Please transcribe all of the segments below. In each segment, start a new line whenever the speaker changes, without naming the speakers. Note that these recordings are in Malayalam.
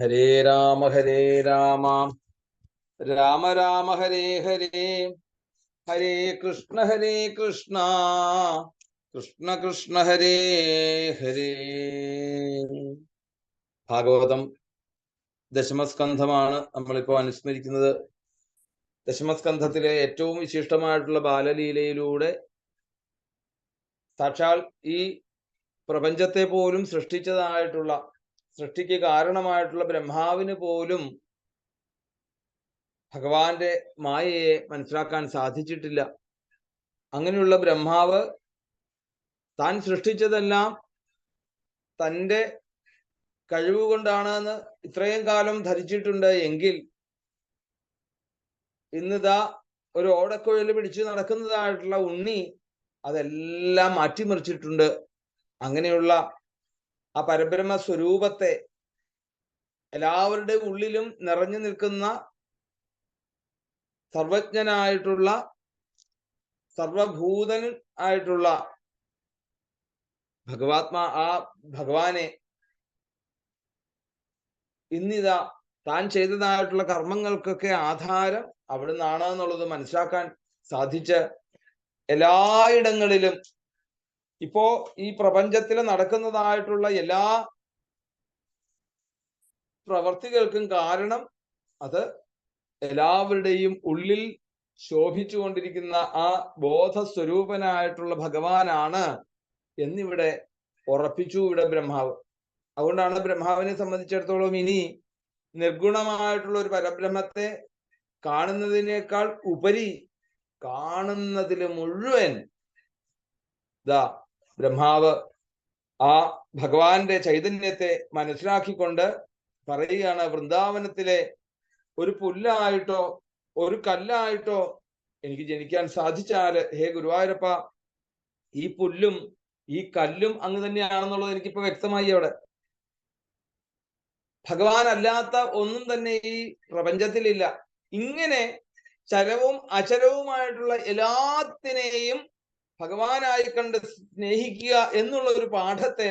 ഹരേ രാമ ഹരേ രാമ. രാമ രാമ ഹരേ ഹരേ. ഹരേ കൃഷ്ണ ഹരേ കൃഷ്ണ. കൃഷ്ണ കൃഷ്ണ ഹരേ ഹരേ. ഭാഗവതം ദശമസ്കന്ധമാണ് നമ്മളിപ്പോ അനുസ്മരിക്കുന്നത്. ദശമസ്കന്ധത്തിലെ ഏറ്റവും വിശിഷ്ടമായിട്ടുള്ള ബാലലീലയിലൂടെ സാക്ഷാൽ ഈ പ്രപഞ്ചത്തെ പോലും സൃഷ്ടിച്ചതായിട്ടുള്ള സൃഷ്ടിക്ക് കാരണമായിട്ടുള്ള ബ്രഹ്മാവിന് പോലും ഭഗവാന്റെ മായയെ മനസ്സിലാക്കാൻ സാധിച്ചിട്ടില്ല. അങ്ങനെയുള്ള ബ്രഹ്മാവ് താൻ സൃഷ്ടിച്ചതെല്ലാം തന്റെ കഴിവ് കൊണ്ടാണെന്ന് ഇത്രയും കാലം ധരിച്ചിട്ടുണ്ട് എങ്കിൽ ഇന്നിതാ ഒരു ഓടക്കുഴൽ പിടിച്ച് നടക്കുന്നതായിട്ടുള്ള ഉണ്ണി അതെല്ലാം മാറ്റിമറിച്ചിട്ടുണ്ട്. അങ്ങനെയുള്ള ആ പരബ്രഹ്മ സ്വരൂപത്തെ എല്ലാവരുടെ ഉള്ളിലും നിറഞ്ഞു നിൽക്കുന്ന സർവജ്ഞനായിട്ടുള്ള സർവഭൂതൻ ആയിട്ടുള്ള ഭഗവാത്മാ ആ ഭഗവാനെ ഇന്നിതാ താൻ ചെയ്തതായിട്ടുള്ള കർമ്മങ്ങൾക്കൊക്കെ ആധാരം അവിടുന്നാണ് എന്നുള്ളത് മനസ്സിലാക്കാൻ സാധിച്ച് എല്ലായിടങ്ങളിലും ഇപ്പോ ഈ പ്രപഞ്ചത്തിൽ നടക്കുന്നതായിട്ടുള്ള എല്ലാ പ്രവർത്തികൾക്കും കാരണം അത് എല്ലാവരുടെയും ഉള്ളിൽ ശോഭിച്ചുകൊണ്ടിരിക്കുന്ന ആ ബോധസ്വരൂപനായിട്ടുള്ള ഭഗവാനാണ് എന്നിവിടെ ഉറപ്പിച്ചു ഇവിടെ ബ്രഹ്മാവ്. അതുകൊണ്ടാണ് ബ്രഹ്മാവിനെ സംബന്ധിച്ചിടത്തോളം ഇനി നിർഗുണമായിട്ടുള്ള ഒരു പരബ്രഹ്മത്തെ കാണുന്നതിനേക്കാൾ ഉപരി കാണുന്നതിൽ മുഴുവൻ ദാ ബ്രഹ്മാവ് ആ ഭഗവാന്റെ ചൈതന്യത്തെ മനസ്സിലാക്കിക്കൊണ്ട് പറയുകയാണ് വൃന്ദാവനത്തിലെ ഒരു പുല്ലായിട്ടോ ഒരു കല്ലായിട്ടോ എനിക്ക് ജനിക്കാൻ സാധിച്ചാൽ ഹേ ഗുരുവായൂരപ്പ ഈ പുല്ലും ഈ കല്ലും അങ്ങ് തന്നെയാണെന്നുള്ളത് എനിക്കിപ്പോ വ്യക്തമായി അവിടെ. ഭഗവാൻ അല്ലാത്ത ഒന്നും തന്നെ ഈ പ്രപഞ്ചത്തിലില്ല. ഇങ്ങനെ ചരവും അചരവുമായിട്ടുള്ള എല്ലാത്തിനെയും ഭഗവാനായി കണ്ട് സ്നേഹിക്കുക എന്നുള്ള ഒരു പാഠത്തെ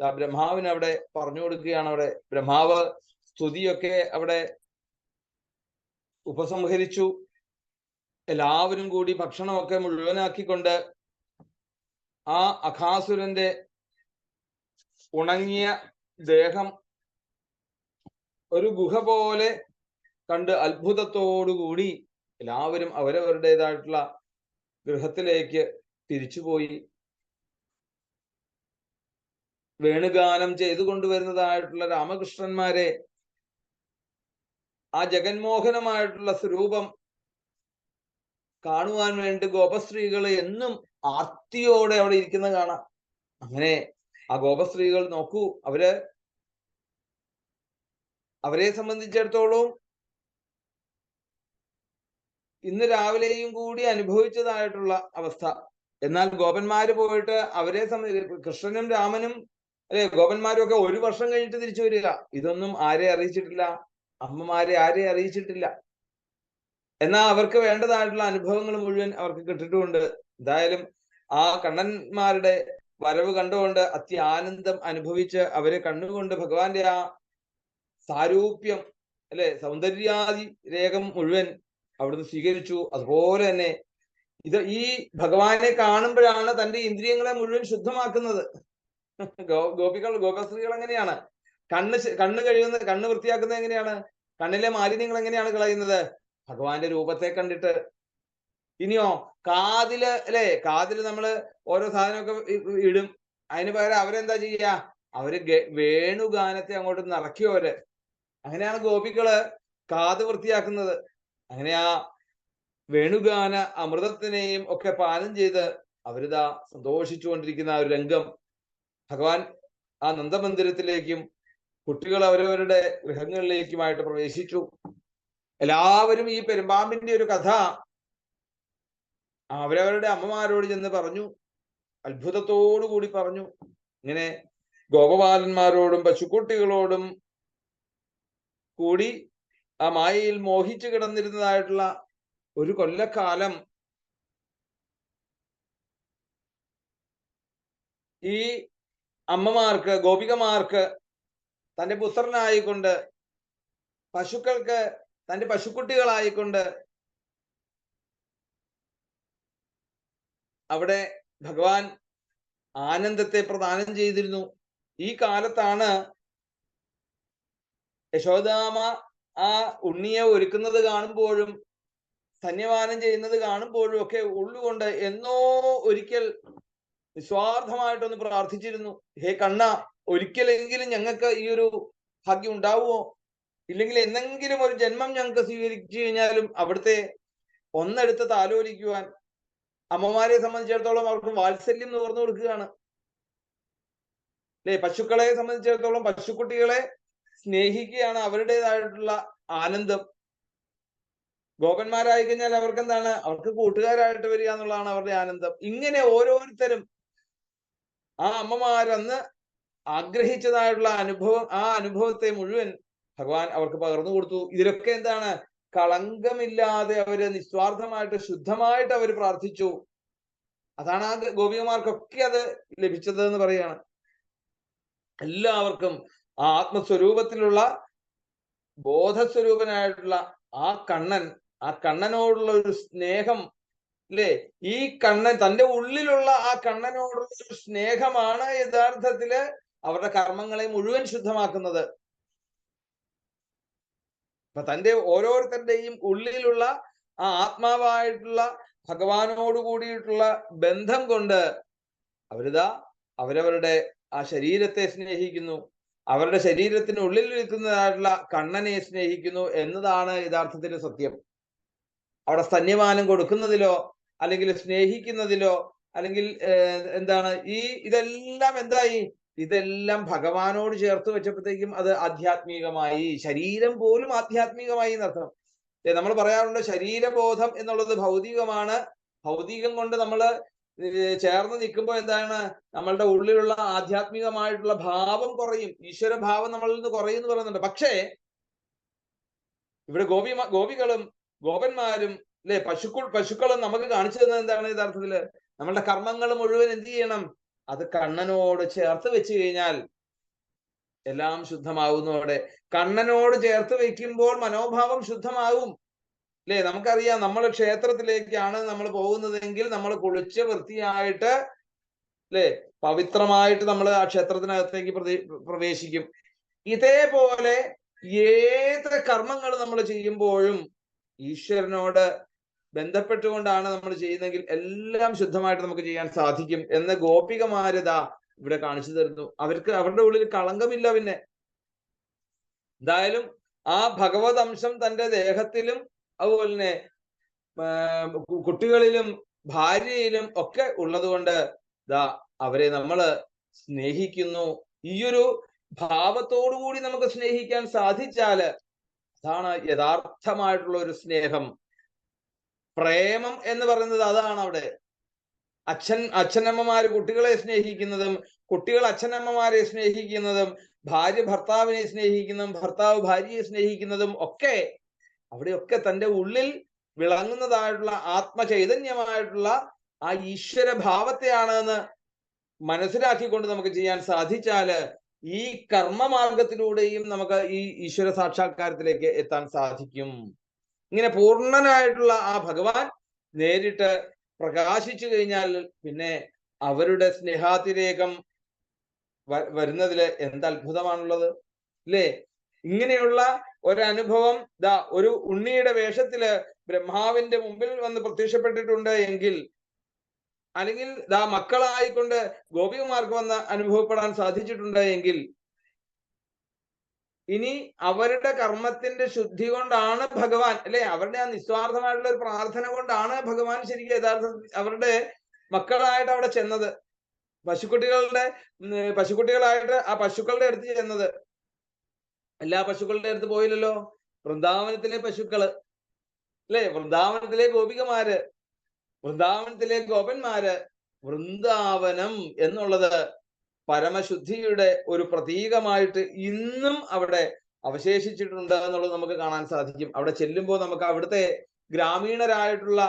ബ്രഹ്മാവിന് അവിടെ പറഞ്ഞു കൊടുക്കുകയാണ്. അവിടെ ബ്രഹ്മാവ് സ്തുതിയൊക്കെ അവിടെ ഉപസംഹരിച്ചു. എല്ലാവരും കൂടി ഭക്ഷണമൊക്കെ മുഴുവനാക്കിക്കൊണ്ട് ആ അഖാസുരന്റെ ഉണങ്ങിയ ദേഹം ഒരു ഗുഹ പോലെ കണ്ട് അത്ഭുതത്തോടുകൂടി എല്ലാവരും അവരവരുടേതായിട്ടുള്ള ഗൃഹത്തിലേക്ക് തിരിച്ചുപോയി വേണുഗാനം ചെയ്തു കൊണ്ടുവരുന്നതായിട്ടുള്ള രാമകൃഷ്ണന്മാരെ ആ ജഗന്മോഹനമായിട്ടുള്ള സ്വരൂപം കാണുവാൻ വേണ്ടി ഗോപസ്ത്രീകൾ എന്നും ആർത്തിയോടെ അവിടെ ഇരിക്കുന്ന കാണാം. അങ്ങനെ ആ ഗോപസ്ത്രീകൾ നോക്കൂ അവർ അവരെ സംബന്ധിച്ചിടത്തോളം ഇന്ന് രാവിലെയും കൂടി അനുഭവിച്ചതായിട്ടുള്ള അവസ്ഥ. എന്നാൽ ഗോപന്മാര് പോയിട്ട് അവരെ സംബന്ധിച്ച് കൃഷ്ണനും രാമനും അല്ലെ ഗോപന്മാരും ഒക്കെ ഒരു വർഷം കഴിഞ്ഞിട്ട് തിരിച്ചു വരിക. ഇതൊന്നും ആരെ അറിയിച്ചിട്ടില്ല. അമ്മമാരെ ആരെ അറിയിച്ചിട്ടില്ല. എന്നാൽ അവർക്ക് വേണ്ടതായിട്ടുള്ള അനുഭവങ്ങൾ മുഴുവൻ അവർക്ക് കിട്ടിയിട്ടുമുണ്ട് എന്തായാലും ആ കണ്ണന്മാരുടെ വരവ് കണ്ടുകൊണ്ട് അത്യാനന്ദം അനുഭവിച്ച് അവരെ കണ്ണുകൊണ്ട് ഭഗവാന്റെ ആ സാരൂപ്യം അല്ലെ സൗന്ദര്യാദി രേഖം മുഴുവൻ അവിടുന്ന് സ്വീകരിച്ചു. അതുപോലെ തന്നെ ഇത് ഈ ഭഗവാനെ കാണുമ്പോഴാണ് തന്റെ ഇന്ദ്രിയങ്ങളെ മുഴുവൻ ശുദ്ധമാക്കുന്നത്. ഗോ ഗോപികൾ ഗോപസ്ത്രീകൾ എങ്ങനെയാണ് കണ്ണ് കണ്ണ് കഴിയുന്ന കണ്ണ് വൃത്തിയാക്കുന്നത് എങ്ങനെയാണ്? കണ്ണിലെ മാലിന്യങ്ങൾ എങ്ങനെയാണ് കളയുന്നത്? ഭഗവാന്റെ രൂപത്തെ കണ്ടിട്ട്. ഇനിയോ കാതിൽ അല്ലെ? കാതിൽ നമ്മൾ ഓരോ സാധനമൊക്കെ ഇടും. അതിന് പകരം അവരെന്താ ചെയ്യുക അവർ വേണുഗാനത്തെ അങ്ങോട്ട് നിറയ്ക്കും അങ്ങനെയാണ് ഗോപികൾ കാത് വൃത്തിയാക്കുന്നത്. അങ്ങനെയാ വേണുഗാന അമൃതത്തിനെയും ഒക്കെ പാനം ചെയ്ത് അവരിതാ സന്തോഷിച്ചു കൊണ്ടിരിക്കുന്ന ആ ഒരു രംഗം. ഭഗവാൻ ആ നന്ദമന്ദിരത്തിലേക്കും കുട്ടികൾ അവരവരുടെ ഗൃഹങ്ങളിലേക്കുമായിട്ട് പ്രവേശിച്ചു. എല്ലാവരും ഈ പെരുമ്പാമ്പിന്റെ ഒരു കഥ അവരവരുടെ അമ്മമാരോട് ചെന്ന് പറഞ്ഞു. അത്ഭുതത്തോടു കൂടി പറഞ്ഞു. ഇങ്ങനെ ഗോപബാലന്മാരോടും പശുക്കുട്ടികളോടും കൂടി ആ മായയിൽ മോഹിച്ചു കിടന്നിരുന്നതായിട്ടുള്ള ഒരു കൊല്ലക്കാലം ഈ അമ്മമാർക്ക് ഗോപികമാർക്ക് തന്റെ പുത്രനായിക്കൊണ്ട് പശുക്കൾക്ക് തന്റെ പശുക്കുട്ടികളായിക്കൊണ്ട് അവിടെ ഭഗവാൻ ആനന്ദത്തെ പ്രദാനം ചെയ്തിരുന്നു. ഈ കാലത്താണ് യശോദാമ ആ ഉണ്ണിയെ ഒരുക്കുന്നത് കാണുമ്പോഴും സന്യപാനം ചെയ്യുന്നത് കാണുമ്പോഴും ഒക്കെ ഉള്ളുകൊണ്ട് എന്നോ ഒരിക്കൽ നിസ്വാർത്ഥമായിട്ടൊന്ന് പ്രാർത്ഥിച്ചിരുന്നു. ഹേ കണ്ണ ഒരിക്കലെങ്കിലും ഞങ്ങൾക്ക് ഈ ഒരു ഭാഗ്യം ഉണ്ടാവുമോ? ഇല്ലെങ്കിൽ എന്തെങ്കിലും ഒരു ജന്മം ഞങ്ങൾക്ക് സ്വീകരിച്ചു കഴിഞ്ഞാലും അവിടുത്തെ ഒന്നെടുത്ത് താലോലിക്കുവാൻ അമ്മമാരെ സംബന്ധിച്ചിടത്തോളം അവർക്ക് വാത്സല്യം nuകർന്നു കൊടുക്കുകയാണ്. അല്ലെ? പശുക്കളെ സംബന്ധിച്ചിടത്തോളം പശുക്കുട്ടികളെ സ്നേഹിക്കുകയാണ് അവരുടേതായിട്ടുള്ള ആനന്ദം. ഗോപന്മാരായി കഴിഞ്ഞാൽ അവർക്ക് എന്താണ് അവർക്ക് കൂട്ടുകാരായിട്ട് വരിക എന്നുള്ളതാണ് അവരുടെ ആനന്ദം. ഇങ്ങനെ ഓരോരുത്തരും ആ അമ്മമാരന്ന് ആഗ്രഹിച്ചതായിട്ടുള്ള അനുഭവം ആ അനുഭവത്തെ മുഴുവൻ ഭഗവാൻ അവർക്ക് പകർന്നു കൊടുത്തു. ഇതിലൊക്കെ എന്താണ്? കളങ്കമില്ലാതെ അവർ നിസ്വാർത്ഥമായിട്ട് ശുദ്ധമായിട്ട് അവർ പ്രാർത്ഥിച്ചു. അതാണ് ആ ഗോപികമാർക്കൊക്കെ അത് ലഭിച്ചത് എന്ന് പറയാണ്. എല്ലാവർക്കും ആ ആത്മസ്വരൂപത്തിലുള്ള ബോധസ്വരൂപനായിട്ടുള്ള ആ കണ്ണൻ ആ കണ്ണനോടുള്ള ഒരു സ്നേഹം അല്ലേ? ഈ കണ്ണൻ തന്റെ ഉള്ളിലുള്ള ആ കണ്ണനോടുള്ള ഒരു സ്നേഹമാണ് യഥാർത്ഥത്തിൽ അവരുടെ കർമ്മങ്ങളെ മുഴുവൻ ശുദ്ധമാക്കുന്നത്. അപ്പൊ തന്റെ ഓരോരുത്തരുടെയും ഉള്ളിലുള്ള ആ ആത്മാവായിട്ടുള്ള ഭഗവാനോട് കൂടിയിട്ടുള്ള ബന്ധം കൊണ്ട് അവരിതാ അവരവരുടെ ആ ശരീരത്തെ സ്നേഹിക്കുന്നു. അവരുടെ ശരീരത്തിനുള്ളിൽ നിൽക്കുന്നതായിട്ടുള്ള കണ്ണനെ സ്നേഹിക്കുന്നു എന്നതാണ് യഥാർത്ഥത്തിന്റെ സത്യം. അവിടെ സ്തന്യമാനം കൊടുക്കുന്നതിലോ അല്ലെങ്കിൽ സ്നേഹിക്കുന്നതിലോ അല്ലെങ്കിൽ എന്താണ് ഈ ഇതെല്ലാം എന്തായി? ഇതെല്ലാം ഭഗവാനോട് ചേർത്ത് വെച്ചപ്പോഴത്തേക്കും അത് ആധ്യാത്മികമായി ശരീരം പോലും ആധ്യാത്മികമായി എന്നർത്ഥം. നമ്മൾ പറയാറുണ്ട് ശരീരബോധം എന്നുള്ളത് ഭൗതികമാണ്. ഭൗതികം കൊണ്ട് നമ്മൾ ചേർന്ന് നിൽക്കുമ്പോൾ എന്താണ്? നമ്മളുടെ ഉള്ളിലുള്ള ആധ്യാത്മികമായിട്ടുള്ള ഭാവം കുറയും. ഈശ്വര ഭാവം നമ്മളിൽ നിന്ന് കുറയും എന്ന് പറയുന്നുണ്ട്. പക്ഷേ ഇവിടെ ഗോപി ഗോപികളും ഗോപന്മാരും അല്ലെ പശുക്കൾ പശുക്കളും നമുക്ക് കാണിച്ചു തന്നത് എന്താണ് യഥാർത്ഥത്തിൽ നമ്മളുടെ കർമ്മങ്ങൾ മുഴുവൻ എന്ത് ചെയ്യണം? അത് കണ്ണനോട് ചേർത്ത് വെച്ച് കഴിഞ്ഞാൽ എല്ലാം ശുദ്ധമാകുന്നതോടെ കണ്ണനോട് ചേർത്ത് വെക്കുമ്പോൾ മനോഭാവം ശുദ്ധമാകും. അല്ലെ നമുക്കറിയാം നമ്മൾ ക്ഷേത്രത്തിലേക്കാണ് നമ്മൾ പോകുന്നതെങ്കിൽ നമ്മൾ കുളിച്ച് വൃത്തിയായിട്ട് അല്ലെ പവിത്രമായിട്ട് നമ്മൾ ആ ക്ഷേത്രത്തിനകത്തേക്ക് പ്രവേശിക്കും. ഇതേപോലെ ഏത് കർമ്മങ്ങൾ നമ്മൾ ചെയ്യുമ്പോഴും ഈശ്വരനോട് ബന്ധപ്പെട്ടുകൊണ്ടാണ് നമ്മൾ ചെയ്യുന്നതെങ്കിൽ എല്ലാം ശുദ്ധമായിട്ട് നമുക്ക് ചെയ്യാൻ സാധിക്കും എന്ന ഗോപികമാരത ഇവിടെ കാണിച്ചു തരുന്നു. അവർക്ക് അവരുടെ ഉള്ളിൽ കളങ്കമില്ല പിന്നെ. എന്തായാലും ആ ഭഗവത് അംശം തന്റെ ദേഹത്തിലും അതുപോലെ തന്നെ കുട്ടികളിലും ഭാര്യയിലും ഒക്കെ ഉള്ളതുകൊണ്ട് ദാ അവരെ നമ്മൾ സ്നേഹിക്കുന്നു. ഈയൊരു ഭാവത്തോടു കൂടി നമുക്ക് സ്നേഹിക്കാൻ സാധിച്ചാൽ അതാണ് യഥാർത്ഥമായിട്ടുള്ള ഒരു സ്നേഹം. പ്രേമം എന്ന് പറയുന്നത് അതാണ് അവിടെ. അച്ഛൻ അച്ഛനമ്മമാര് കുട്ടികളെ സ്നേഹിക്കുന്നതും കുട്ടികൾ അച്ഛനമ്മമാരെ സ്നേഹിക്കുന്നതും ഭാര്യ ഭർത്താവിനെ സ്നേഹിക്കുന്നതും ഭർത്താവ് ഭാര്യയെ സ്നേഹിക്കുന്നതും ഒക്കെ അവിടെയൊക്കെ തന്റെ ഉള്ളിൽ വിളങ്ങുന്നതായിട്ടുള്ള ആത്മചൈതന്യമായിട്ടുള്ള ആ ഈശ്വര ഭാവത്തെയാണ് എന്ന് മനസ്സിലാക്കിക്കൊണ്ട് നമുക്ക് ചെയ്യാൻ സാധിച്ചാൽ ഈ കർമ്മമാർഗത്തിലൂടെയും നമുക്ക് ഈ ഈശ്വര സാക്ഷാത്കാരത്തിലേക്ക് എത്താൻ സാധിക്കും. ഇങ്ങനെ പൂർണനായിട്ടുള്ള ആ ഭഗവാൻ നേരിട്ട് പ്രകാശിച്ചു കഴിഞ്ഞാൽ പിന്നെ അവരുടെ സ്നേഹാതിരേകം വരുന്നതിൽ എന്ത് അത്ഭുതമാണുള്ളത് അല്ലേ? ഇങ്ങനെയുള്ള ഒരനുഭവം ദാ ഒരു ഉണ്ണിയുടെ വേഷത്തിൽ ബ്രഹ്മാവിന്റെ മുമ്പിൽ വന്ന് പ്രത്യക്ഷപ്പെട്ടിട്ടുണ്ട് എങ്കിൽ അല്ലെങ്കിൽ ദാ മക്കളായിക്കൊണ്ട് ഗോപികമാർക്ക് വന്ന് അനുഭവപ്പെടാൻ സാധിച്ചിട്ടുണ്ട് എങ്കിൽ ഇനി അവരുടെ കർമ്മത്തിന്റെ ശുദ്ധി കൊണ്ടാണ് ഭഗവാൻ അല്ലെ? അവരുടെ ആ നിസ്വാർത്ഥമായിട്ടുള്ള ഒരു പ്രാർത്ഥന കൊണ്ടാണ് ഭഗവാൻ ശരിക്കും യഥാർത്ഥത്തിൽ അവരുടെ മക്കളായിട്ട് അവിടെ ചെന്നത്. പശുക്കുട്ടികളുടെ പശുക്കുട്ടികളായിട്ട് ആ പശുക്കളുടെ അടുത്ത് ചെന്നത്. എല്ലാ പശുക്കളുടെ അടുത്ത് പോയില്ലല്ലോ? വൃന്ദാവനത്തിലെ പശുക്കൾ. അല്ലെ? വൃന്ദാവനത്തിലെ ഗോപികമാര് വൃന്ദാവനത്തിലെ ഗോപന്മാര് വൃന്ദാവനം എന്നുള്ളത് പരമശുദ്ധിയുടെ ഒരു പ്രതീകമായിട്ട് ഇന്നും അവിടെ അവശേഷിച്ചിട്ടുണ്ട് എന്നുള്ളത് നമുക്ക് കാണാൻ സാധിക്കും. അവിടെ ചെല്ലുമ്പോൾ നമുക്ക് അവിടുത്തെ ഗ്രാമീണരായിട്ടുള്ള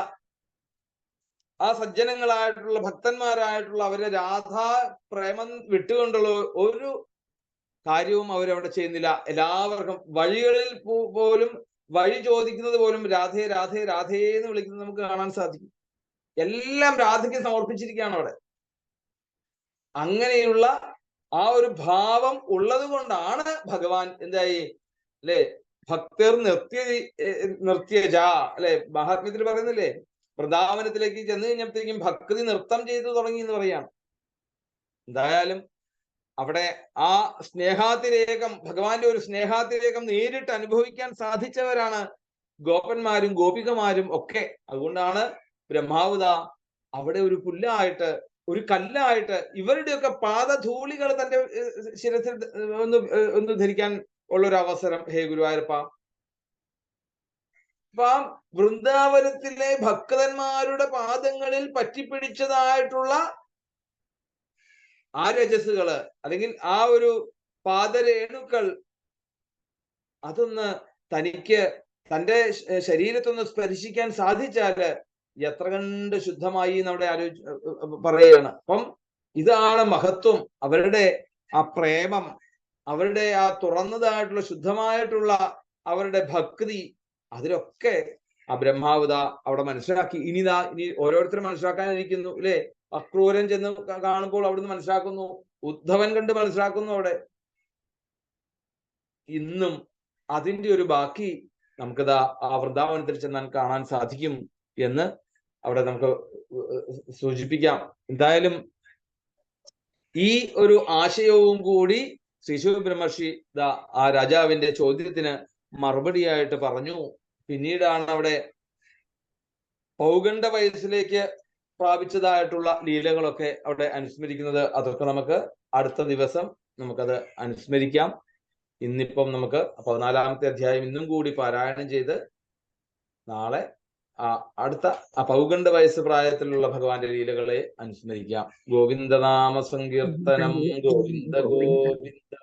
ആ സജ്ജനങ്ങളായിട്ടുള്ള ഭക്തന്മാരായിട്ടുള്ള അവരെ രാധാ പ്രേമം വിട്ടുകൊണ്ടുള്ള ഒരു കാര്യവും അവരവിടെ ചെയ്യുന്നില്ല. എല്ലാവർക്കും വഴികളിൽ പോലും വഴി ചോദിക്കുന്നത് പോലും രാധേ രാധേ രാധേ എന്ന് വിളിക്കുന്നത് നമുക്ക് കാണാൻ സാധിക്കും. എല്ലാം രാധയ്ക്ക് സമർപ്പിച്ചിരിക്കുകയാണ് അവിടെ. അങ്ങനെയുള്ള ആ ഒരു ഭാവം ഉള്ളത് കൊണ്ടാണ് ഭഗവാൻ എന്തായി? അല്ലെ? ഭക്തർ നിർത്തിയ നിർത്തിയജ അല്ലെ? മഹാത്മ്യത്തിൽ പറയുന്നില്ലേ? വൃന്ദാവനത്തിലേക്ക് ചെന്ന് കഴിഞ്ഞപ്പോഴത്തേക്കും ഭക്തി നൃത്തം ചെയ്തു തുടങ്ങി എന്ന് പറയാണ്. എന്തായാലും അവിടെ ആ സ്നേഹാതിരേകം ഭഗവാന്റെ ഒരു സ്നേഹാതിരേകം നേരിട്ട് അനുഭവിക്കാൻ സാധിച്ചവരാണ് ഗോപന്മാരും ഗോപികമാരും ഒക്കെ. അതുകൊണ്ടാണ് ബ്രഹ്മാവുത അവിടെ ഒരു പുല്ലായിട്ട് ഒരു കല്ലായിട്ട് ഇവരുടെയൊക്കെ പാദധൂളികൾ തന്റെ ശിരസിൽ ഒന്ന് ഒന്ന് ധരിക്കാൻ ഉള്ള ഒരു അവസരം ഹേ ഗുരുവായൂരപ്പ. വൃന്ദാവനത്തിലെ ഭക്തന്മാരുടെ പാദങ്ങളിൽ പറ്റിപ്പിടിച്ചതായിട്ടുള്ള ആ രജസ്സുകൾ അല്ലെങ്കിൽ ആ ഒരു പാദരേണുക്കൾ അതൊന്ന് തനിക്ക് തന്റെ ശരീരത്തൊന്ന് സ്പർശിക്കാൻ സാധിച്ചാൽ എത്ര കണ്ട് ശുദ്ധമായി എന്നവിടെ ആലോചി പറയുകയാണ്. അപ്പം ഇതാണ് മഹത്വം. അവരുടെ ആ പ്രേമം അവരുടെ ആ തുറന്നതായിട്ടുള്ള ശുദ്ധമായിട്ടുള്ള അവരുടെ ഭക്തി അതിലൊക്കെ ആ ബ്രഹ്മാവത അവിടെ മനസ്സിലാക്കി. ഇനിതാ ഇനി ഓരോരുത്തരും മനസ്സിലാക്കാനിരിക്കുന്നു ഇല്ലേ? അക്രൂരൻ ചെന്ന് കാണുമ്പോൾ അവിടുന്ന് മനസ്സിലാക്കുന്നു. ഉദ്ധവൻ കണ്ട് മനസ്സിലാക്കുന്നു അവിടെ. ഇന്നും അതിന്റെ ഒരു ബാക്കി നമുക്കിതാ ആ വൃന്ദാവനത്തിൽ ചെന്നാൽ കാണാൻ സാധിക്കും എന്ന് അവിടെ നമുക്ക് സൂചിപ്പിക്കാം. എന്തായാലും ഈ ഒരു ആശയവും കൂടി ശ്രീശു ബ്രഹ്മർഷി ആ രാജാവിന്റെ ചോദ്യത്തിന് മറുപടിയായിട്ട് പറഞ്ഞു. പിന്നീടാണ് അവിടെ പൗഗണ്ഡ വയസ്സിലേക്ക് പ്രാപിച്ചതായിട്ടുള്ള ലീലകളൊക്കെ അവിടെ അനുസ്മരിക്കുന്നത്. അതൊക്കെ നമുക്ക് അടുത്ത ദിവസം നമുക്കത് അനുസ്മരിക്കാം. ഇന്നിപ്പം നമുക്ക് പതിനാലാമത്തെ അധ്യായം ഇന്നും കൂടി പാരായണം ചെയ്ത് നാളെ ആ അടുത്ത ആ വയസ്സ് പ്രായത്തിലുള്ള ഭഗവാന്റെ ലീലകളെ അനുസ്മരിക്കാം. ഗോവിന്ദനാമ സങ്കീർത്തനം ഗോവിന്ദ ഗോവിന്ദ.